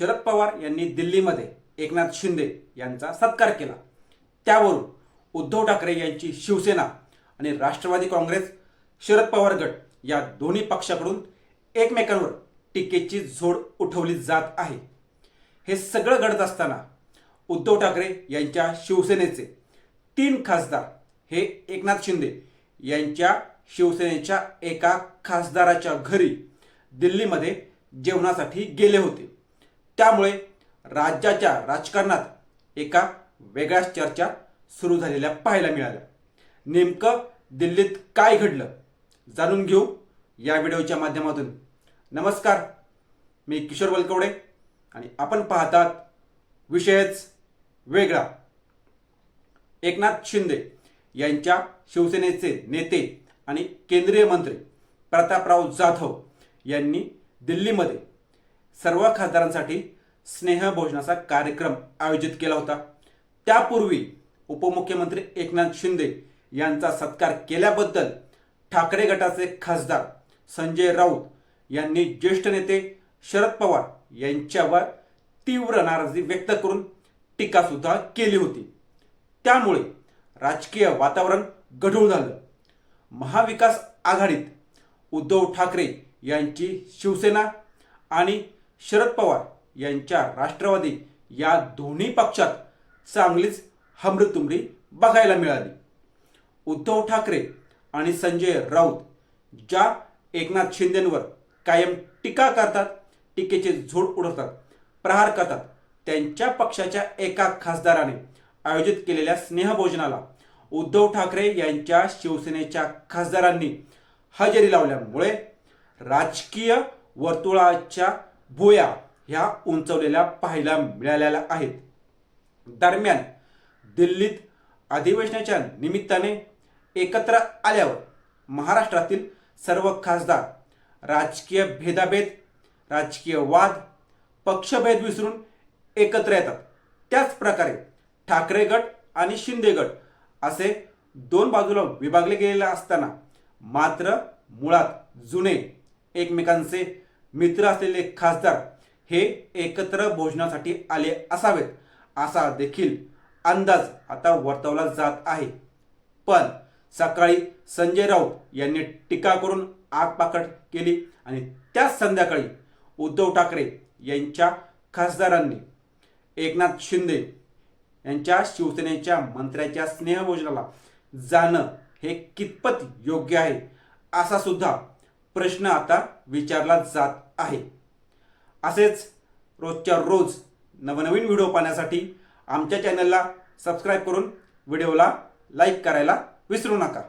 शरद पवार यांनी दिल्लीमध्ये एकनाथ शिंदे यांचा सत्कार केला. त्यावरून उद्धव ठाकरे यांची शिवसेना आणि राष्ट्रवादी काँग्रेस शरद पवार गट या दोन्ही पक्षाकडून एकमेकांवर टीकेची झोड उठवली जात आहे. हे सगळं घडत असताना उद्धव ठाकरे यांच्या शिवसेनेचे तीन खासदार हे एकनाथ शिंदे यांच्या शिवसेनेच्या एका खासदाराच्या घरी दिल्लीमध्ये जेवणासाठी गेले होते. त्यामुळे राज्याच्या राजकारणात एका वेगळ्याच चर्चा सुरू झालेल्या पाहायला मिळाल्या. नेमकं दिल्लीत काय घडलं जाणून घेऊ या व्हिडिओच्या माध्यमातून. नमस्कार मी किशोर वलकवडे आणि आपण पाहतात विषयच वेगळा. एकनाथ शिंदे यांच्या शिवसेनेचे नेते आणि केंद्रीय मंत्री प्रतापराव जाधव यांनी दिल्लीमध्ये सर्व खासदारांसाठी स्नेहभोजनाचा कार्यक्रम आयोजित केला होता. त्यापूर्वी उपमुख्यमंत्री एकनाथ शिंदे यांचा सत्कार केल्याबद्दल ठाकरे गटाचे खासदार संजय राऊत यांनी ज्येष्ठ नेते शरद पवार यांच्यावर तीव्र नाराजी व्यक्त करून टीकासुद्धा केली होती. त्यामुळे राजकीय वातावरण गढूळ झालं. महाविकास आघाडीत उद्धव ठाकरे यांची शिवसेना आणि शरद पवार यांच्या राष्ट्रवादी या दोन्ही पक्षात चांगलीच हमरतुमरी बघायला मिळाली. उद्धव ठाकरे आणि संजय राऊत ज्या एकनाथ शिंदेंवर कायम टीका करतात टीकेचे झोड उडवतात प्रहार करतात त्यांच्या पक्षाच्या एका खासदाराने आयोजित केलेल्या स्नेहभोजनाला उद्धव ठाकरे यांच्या शिवसेनेच्या खासदारांनी हजेरी लावल्यामुळे राजकीय वर्तुळाच्या भुया ह्या उंचवलेल्या पाहायला मिळालेल्या आहेत. दरम्यान दिल्लीत अधिवेशनाच्या निमित्ताने एकत्र आल्यावर महाराष्ट्रातील सर्व खासदार राजकीय भेदाभेद राजकीय वाद पक्षभेद विसरून एकत्र येतात. त्याच प्रकारे ठाकरे गट आणि शिंदे गट असे दोन बाजूला विभागले गेलेले असताना मात्र मुळात जुने एकमेकांचे मित्र असलेले खासदार हे एकत्र भोजनासाठी आले असावेत असा देखील अंदाज आता वर्तवला जात आहे. पण सकाळी संजय राऊत यांनी टीका करून आगपाकड केली आणि त्याच संध्याकाळी उद्धव ठाकरे यांच्या खासदारांनी एकनाथ शिंदे यांच्या शिवसेनेच्या मंत्र्याच्या स्नेहभोजनाला जाणं हे कितपत योग्य आहे असा सुद्धा प्रश्न आता विचारला जात आहे. असेच रोजच्या रोज नवनवीन व्हिडिओ पाहण्यासाठी आमच्या चॅनलला सबस्क्राईब करून व्हिडिओला लाईक करायला विसरू नका.